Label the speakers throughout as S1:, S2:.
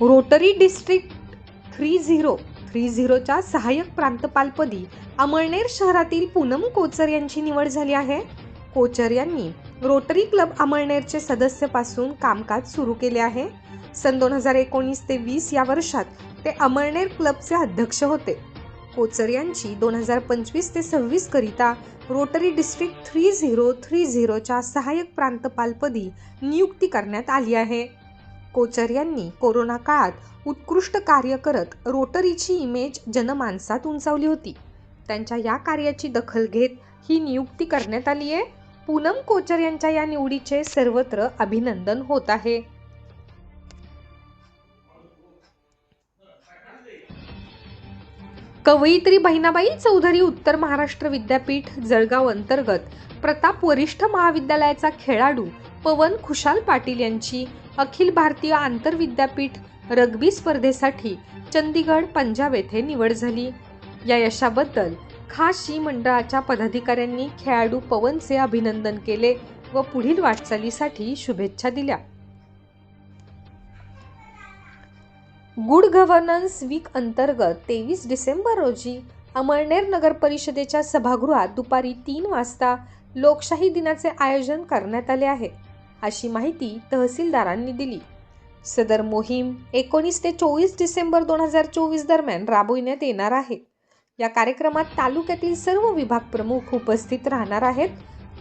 S1: Rotary district three zero three झिरोच्या सहाय्यक प्रांतपालपदी अमळनेर शहरातील पूनम कोचर यांची निवड झाली आहे. कोचर यांनी रोटरी क्लब अमळनेरचे सदस्यपासून कामकाज सुरू केले आहे. सन दोन हजार एकोणीस ते वीस या वर्षात ते अमळनेर क्लबचे अध्यक्ष होते. कोचर यांची दोन हजार पंचवीस ते सव्वीस करिता rotary district three zero three झिरोच्या सहाय्यक प्रांतपालपदी नियुक्ती करण्यात आली आहे. कोचर यांनी कोरोना काळात उत्कृष्ट कार्य करत रोटरीची इमेज जनमानसात उंचावली होती. त्यांच्या या कार्याची दखल घेत ही नियुक्ती करण्यात आली आहे. पूनम कोचर यांच्या या निवडीचे सर्वत्र अभिनंदन होत आहे. कवयित्री बहिणाबाई चौधरी उत्तर महाराष्ट्र विद्यापीठ जळगाव अंतर्गत प्रताप वरिष्ठ महाविद्यालयाचा खेळाडू पवन खुशाल पाटील यांची अखिल भारतीय आंतरविद्यापीठ रग्बी स्पर्धेसाठी चंदीगड पंजाब येथे निवड झाली. या यशाबद्दल खास शी मंडळाच्या पदाधिकाऱ्यांनी खेळाडू पवनचे अभिनंदन केले व पुढील वाटचालीसाठी शुभेच्छा दिल्या. गुड गव्हर्नन्स वीक अंतर्गत तेवीस डिसेंबर रोजी अमळनेर नगर परिषदेच्या सभागृहात दुपारी तीन वाजता लोकशाही दिनाचे आयोजन करण्यात आले आहे. अशी माहिती तहसीलदारांनी दिली. सदर मोहीम एकोणीस ते चोवीस डिसेंबर दोन हजार चोवीस दरम्यान राबविण्यात येणार आहे. या कार्यक्रमात तालुक्यातील सर्व विभाग प्रमुख उपस्थित राहणार आहेत.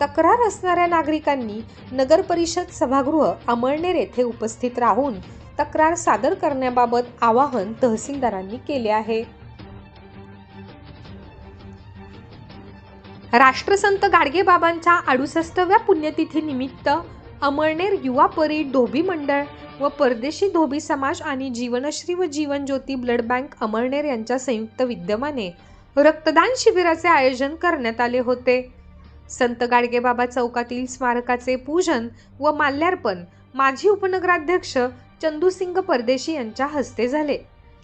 S1: तक्रार असणाऱ्या नागरिकांनी नगर परिषद सभागृह अमळनेर येथे उपस्थित राहून तक्रार सादर करण्याबाबत आवाहन तहसीलदारांनी केले आहे. राष्ट्रसंत गाडगेबाबांच्या अडुसष्टव्या पुण्यतिथीनिमित्त अमळनेर युवा परी धोबी मंडळ व परदेशी धोबी समाज आणि जीवनश्री व जीवन ज्योती ब्लड बँक अमळनेर यांच्या संयुक्त विद्यमाने रक्तदान शिबिराचे आयोजन करण्यात आले होते. संत गाडगेबाबा चौकातील स्मारकाचे पूजन व माल्यार्पण माजी उपनगराध्यक्ष चंदूसिंग परदेशी यांच्या हस्ते झाले.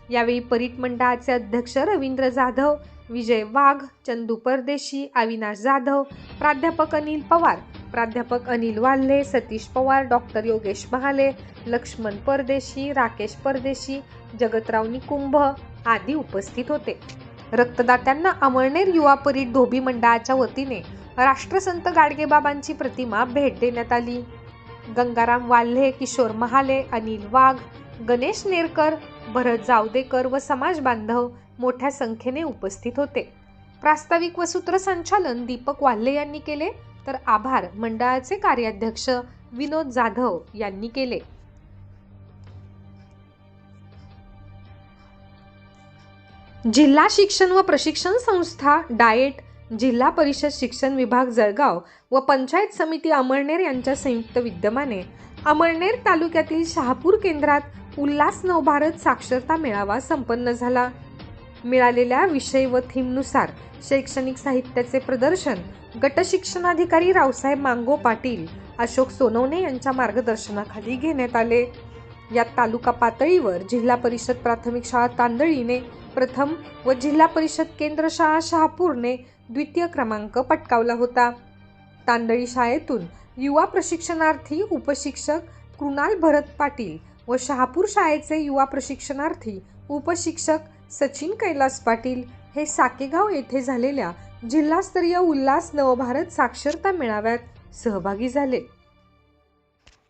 S1: यावेळी परीट मंडळाचे अध्यक्ष रवींद्र जाधव विजय वाघ चंदू परदेशी अविनाश जाधव प्राध्यापक अनिल पवार प्राध्यापक अनिल वाल्हे सतीश पवार डॉक्टर योगेश महाले लक्ष्मण परदेशी राकेश परदेशी जगतराव निकुंभ आदी उपस्थित होते. रक्तदात्यांना अमळनेर युवा परीट धोबी मंडळाच्या वतीने राष्ट्रसंत गाडगेबाबांची प्रतिमा भेट देण्यात आली. गंगाराम वाल्हे किशोर महाले अनिल वाघ गणेश नेरकर भरत जावदेकर व समाज बांधव मोठ्या संख्येने उपस्थित होते. प्रास्ताविक व सूत्रसंचालन दीपक वाल्हे यांनी केले तर आभार मंडळाचे कार्याध्यक्ष विनोद जाधव यांनी केले. जिल्हा शिक्षण व प्रशिक्षण संस्था डाएट जिल्हा परिषद शिक्षण विभाग जळगाव व पंचायत समिती अमळनेर यांच्या संयुक्त विद्यमाने अमळनेर तालुक्यातील शहापूर केंद्रात उल्हास नवभारत साक्षरता मेळावा संपन्न झाला. मिळालेल्या विषय व थीमनुसार शैक्षणिक साहित्याचे प्रदर्शन गटशिक्षणाधिकारी रावसाहेब मांगो पाटील अशोक सोनवणे यांच्या मार्गदर्शनाखाली घेण्यात आले. यात तालुका पातळीवर जिल्हा परिषद प्राथमिक शाळा तांदळीने प्रथम व जिल्हा परिषद केंद्र शाळा शहापूरने द्वितीय क्रमांक पटकावला होता. तांदळी शाळेतून युवा प्रशिक्षणार्थी उपशिक्षक कृणाल भरत पाटील व शहापूर शाळेचे युवा प्रशिक्षणार्थी उपशिक्षक सचिन कैलास पाटील हे साकेगाव येथे झालेल्या जिल्हास्तरीय उल्हास नवभारत साक्षरता मेळाव्यात सहभागी झाले.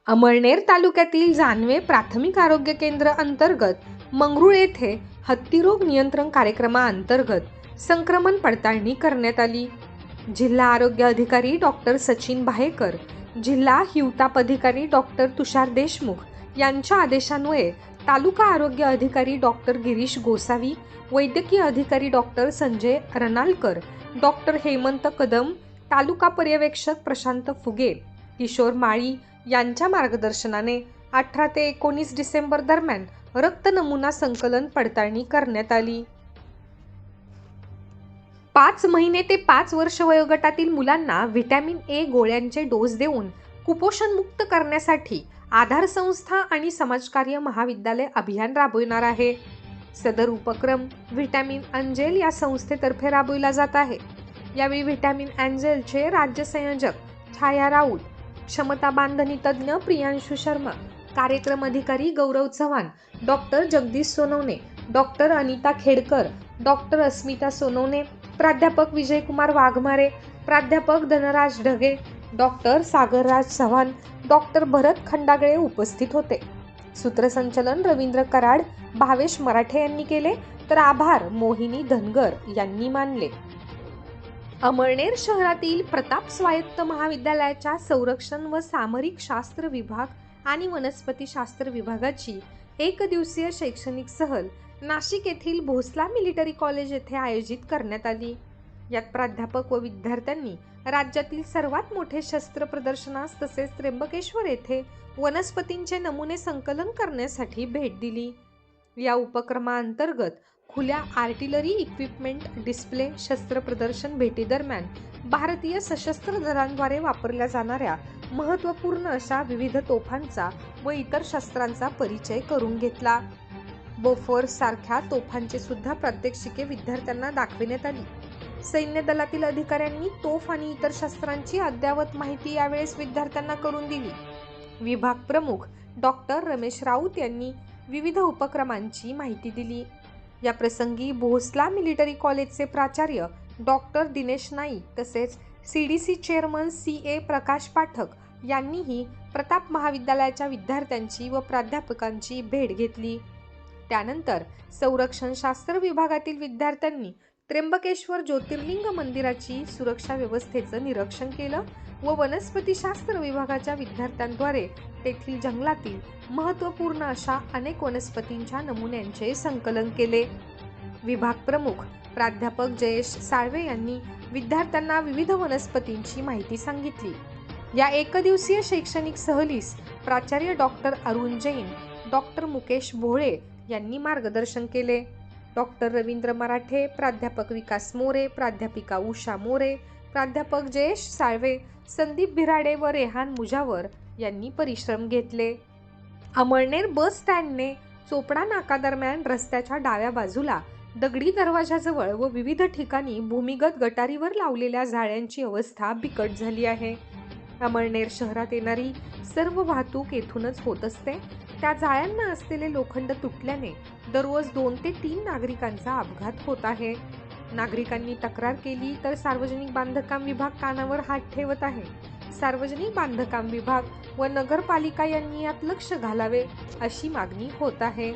S1: अमळनेर तालुक्यातील जानवे प्राथमिक आरोग्य केंद्र अंतर्गत मंगरुळ येथे हत्तीरोग नियंत्रण कार्यक्रमाअंतर्गत संक्रमण पडताळणी करण्यात आली. जिल्हा आरोग्य अधिकारी डॉक्टर सचिन भायेकर जिल्हा हिवताप अधिकारी डॉक्टर तुषार देशमुख यांच्या आदेशान्वये तालुका आरोग्य अधिकारी डॉक्टर गिरीश गोसावी वैद्यकीय अधिकारी डॉक्टर संजय रनालकर डॉक्टर हेमंत कदम तालुका पर्यवेक्षक प्रशांत फुगे किशोर माळी यांच्या मार्गदर्शनाने अठरा ते एकोणीस डिसेंबर दरम्यान रक्त नमुना संकलन पडताळणी करण्यात आली. पाच महिने ते पाच वर्ष वयोगटातील मुलांना व्हिटॅमिन ए गोळ्यांचे डोस देऊन कुपोषणमुक्त करण्यासाठी आधार संस्था आणि समाजकार्य महाविद्यालय अभियान राबविणार आहे. सदर उपक्रम व्हिटॅमिन अंजेल या संस्थेतर्फे राबविला जात आहे. यावेळी व्हिटॅमिन अँजेलचे राज्य संयोजक छाया राऊत क्षमता बांधणी तज्ज्ञ प्रियांशू शर्मा कार्यक्रम अधिकारी Gaurav Chavan doctor Jagdish Sonawane doctor Anita Khedkar doctor Asmita Sonawane प्राध्यापक विजयकुमार वाघमारे प्राध्यापक धनराज ढगे डॉक्टर सागरराज चव्हाण डॉक्टर भरत खंडागळे उपस्थित होते. सूत्रसंचलन रवींद्र कराड भावेश मराठे यांनी केले तर आभार मोहिनी धनगर यांनी मानले. अमळनेर शहरातील प्रताप स्वायत्त महाविद्यालयाच्या संरक्षण व सामरिक शास्त्र विभाग आणि वनस्पती शास्त्र विभागाची एक दिवसीय शैक्षणिक सहल नाशिक येथील भोसला मिलिटरी कॉलेज येथे आयोजित करण्यात आली. यात प्राध्यापक व विद्यार्थ्यांनी राज्यातील सर्वात मोठे शस्त्र प्रदर्शनास तसेच त्र्यंबकेश्वर येथे वनस्पतींचे नमुने संकलन करण्यासाठी भेट दिली. या उपक्रमाअंतर्गत खुल्या आर्टिलरी इक्विपमेंट डिस्प्ले शस्त्र प्रदर्शन भेटीदरम्यान भारतीय सशस्त्र दलांद्वारे वापरल्या जाणाऱ्या महत्त्वपूर्ण अशा विविध तोफांचा व इतर शस्त्रांचा परिचय करून घेतला. बोफोर्स सारख्या तोफांची सुद्धा प्रात्यक्षिके विद्यार्थ्यांना दाखविण्यात आली. सैन्य दलातील अधिकाऱ्यांनी तोफ आणि इतर शस्त्रांची अद्ययावत माहिती यावेळेस विद्यार्थ्यांना करून दिली. विभाग प्रमुख डॉक्टर रमेश राऊत यांनी विविध उपक्रमांची माहिती दिली. या प्रसंगी भोसला मिलिटरी कॉलेजचे प्राचार्य डॉक्टर दिनेश नाईक तसेच C D C chairman C A Prakash Pathak यांनीही प्रताप महाविद्यालयाच्या विद्यार्थ्यांची व प्राध्यापकांची भेट घेतली. त्यानंतर संरक्षण शास्त्र विभागातील विद्यार्थ्यांनी त्र्यंबकेश्वर ज्योतिर्लिंग मंदिराची सुरक्षा व्यवस्थेचं निरीक्षण केलं व वनस्पतीशास्त्र विभागाच्या विद्यार्थ्यांद्वारे तेथील जंगलातील महत्त्वपूर्ण अशा अनेक वनस्पतींच्या नमुन्यांचे संकलन केले. विभाग प्रमुख प्राध्यापक जयेश साळवे यांनी विद्यार्थ्यांना विविध वनस्पतींची माहिती सांगितली. या एकदिवसीय शैक्षणिक सहलीस प्राचार्य डॉक्टर अरुण जैन डॉक्टर मुकेश भोळे यांनी मार्गदर्शन केले. डॉक्टर रवींद्र मराठे प्राध्यापक विकास मोरे प्राध्यापिका उषा मोरे प्राध्यापक जयेश साळवे संदीप भिराडे व रेहान मुजावर यांनी परिश्रम घेतले. अमळनेर बस स्टँडने चोपडा नाकादरम्यान रस्त्याच्या डाव्या बाजूला दगडी दरवाजाजवळ व विविध ठिकाणी भूमिगत गटारीवर लावलेल्या जाळ्यांची अवस्था बिकट झाली आहे. अमळनेर शहरात येणारी सर्व वाहतूक येथूनच होत असते. त्या जाळ्यांना असलेले लोखंड तुटल्याने दररोज दोन ते तीन नागरिकांचा अपघात होत आहे. नागरिकांनी तक्रार केली तर सार्वजनिक बांधकाम विभाग कानावर हात ठेवत आहे. सार्वजनिक बांधकाम विभाग व नगरपालिका यांनी यात लक्ष घालावे अशी मागणी होत आहे.